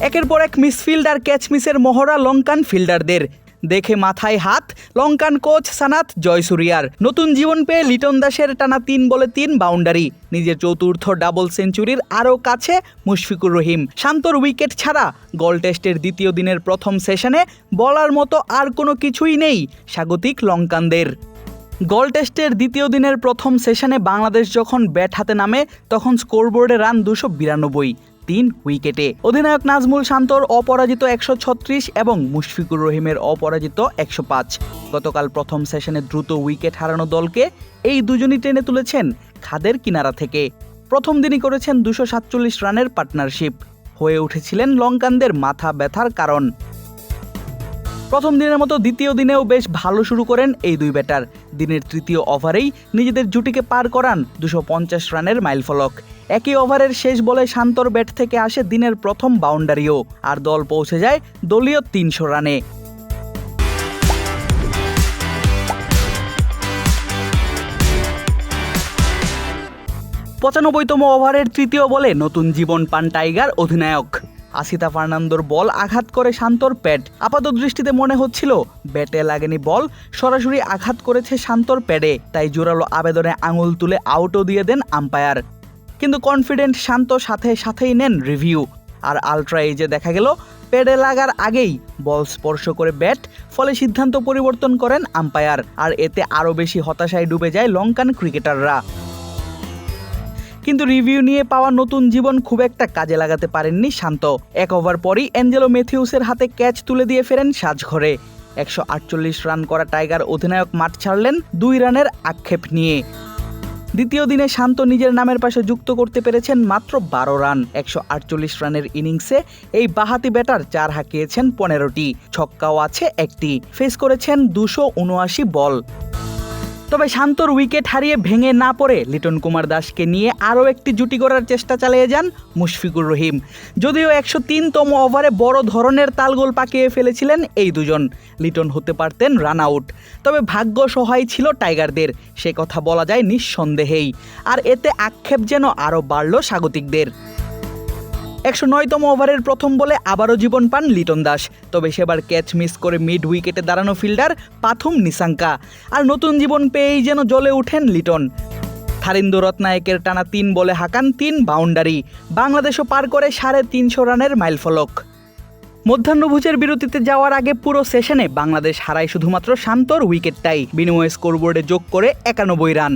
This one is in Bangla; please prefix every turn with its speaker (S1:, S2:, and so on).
S1: একের পর এক মিসফিল্ড আর ক্যাচ মিসের মহড়া লঙ্কান ফিল্ডারদের দেখে মাথায় হাত, লঙ্কান কোচ সানাত জয়সুরিয়ার। নতুন জীবন পেয়ে লিটন দাসের টানা তিন বলে তিন বাউন্ডারি নিজের চতুর্থ ডাবল সেঞ্চুরির আরও কাছে মুশফিকুর রহিম। শান্তর উইকেট ছাড়া গল টেস্টের দ্বিতীয় দিনের প্রথম সেশনে বলার মতো আর কোনো কিছুই নেই স্বাগতিক লঙ্কানদের। গল টেস্টের দ্বিতীয় দিনের প্রথম সেশনে বাংলাদেশ যখন ব্যাট হাতে নামে, তখন স্কোরবোর্ডে রান দুশো বিরানব্বই। তিন উইকেটে। অধিনায়ক নাজমুল শান্তর অপরাজিত একশো ছত্রিশ এবং মুশফিকুর রহিমের অপরাজিত একশো পাঁচ। গতকাল প্রথম সেশনে দ্রুত উইকেট হারানো দলকে এই দুজনই টেনে তুলেছেন খাদের কিনারা থেকে। প্রথম দিনই করেছেন দুশো সাতচল্লিশ রানের পার্টনারশিপ। হয়ে উঠেছিলেন লঙ্কানদের মাথা ব্যথার কারণ। প্রথম দিনের মতো দ্বিতীয় দিনেও বেশ ভালো শুরু করেন এই দুই ব্যাটার। দিনের তৃতীয় ওভারেই নিজেদের জুটিকে পার করান দুশো পঞ্চাশ রানের মাইলফলক একই ওভারের শেষ বলে শান্তর ব্যাট থেকে আসে দিনের প্রথম বাউন্ডারিও, আর দল পৌঁছে যায় দলীয় তিনশো রানে। পঁচানব্বইতম ওভারের তৃতীয় বলে নতুন জীবন পান টাইগার অধিনায়ক। আসিতা ফার্নান্দোর বল আঘাত করে শান্তর প্যাড আপাত দৃষ্টিতে মনে হচ্ছিল, ব্যাটে লাগেনি বল, সরাসরি আঘাত করেছে শান্তর প্যাডে তাই জোরালো আবেদনে আঙুল তুলে আউটও দিয়ে দেন আম্পায়ার। কিন্তু কনফিডেন্ট শান্ত সাথে সাথেই নেন রিভিউ। আর আলট্রা এজে দেখা গেল প্যাডে লাগার আগেই বল স্পর্শ করে ব্যাট, ফলে সিদ্ধান্ত পরিবর্তন করেন আম্পায়ার। আর এতে আরও বেশি হতাশায় ডুবে যায় লঙ্কান ক্রিকেটাররা। কিন্তু রিভিউ নিয়ে পাওয়া নতুন জীবন খুব একটা কাজে লাগাতে পারেননি শান্ত। এক ওভার পরই অ্যাঞ্জেলো মেথিউসের হাতে ক্যাচ তুলে দিয়ে ফেরেন সাজঘরে। একশো আটচল্লিশ রান করা টাইগার অধিনায়ক মাঠ ছাড়লেন দুই রানের আক্ষেপ নিয়ে। দ্বিতীয় দিনে শান্ত নিজের নামের পাশে যুক্ত করতে পেরেছেন মাত্র বারো রান। একশো আটচল্লিশ রানের ইনিংসে এই বাহাতি ব্যাটার চার হাঁকিয়েছেন পনেরোটি, ছক্কাও আছে একটি। ফেস করেছেন দুশো উনআশি বল। তবে শান্তর উইকেট হারিয়ে ভেঙে না পড়ে লিটন কুমার দাসকে নিয়ে আরও একটি জুটি করার চেষ্টা চালিয়ে যান মুশফিকুর রহিম। যদিও একশো তিনতম ওভারে বড় ধরনের তালগোল পাকিয়ে ফেলেছিলেন এই দুজন। লিটন হতে পারতেন রান আউট তবে ভাগ্য সহায় ছিল টাইগারদের, সে কথা বলা যায় নিঃসন্দেহেই। আর এতে আক্ষেপ যেন আরও বাড়ল স্বাগতিকদের। একশো নয়তম ওভারের প্রথম বলে আবারও জীবন পান লিটন দাস। তবে সেবার ক্যাচ মিস করে মিড উইকেটে দাঁড়ানো ফিল্ডার পাথুম নিসাঙ্কা আর নতুন জীবন পেয়েই যেন জ্বলে উঠেন লিটন। থারিন্দু রত্নায়কের টানা তিন বলে হাঁকান তিন বাউন্ডারি। বাংলাদেশও পার করে সাড়ে তিনশো রানের মাইলফলক মধ্যাহ্নভোজের বিরতিতে যাওয়ার আগে পুরো সেশনে বাংলাদেশ হারায় শুধুমাত্র শান্তর উইকেটটাই। বিনিময়ে স্কোরবোর্ডে যোগ করে একানব্বই রান।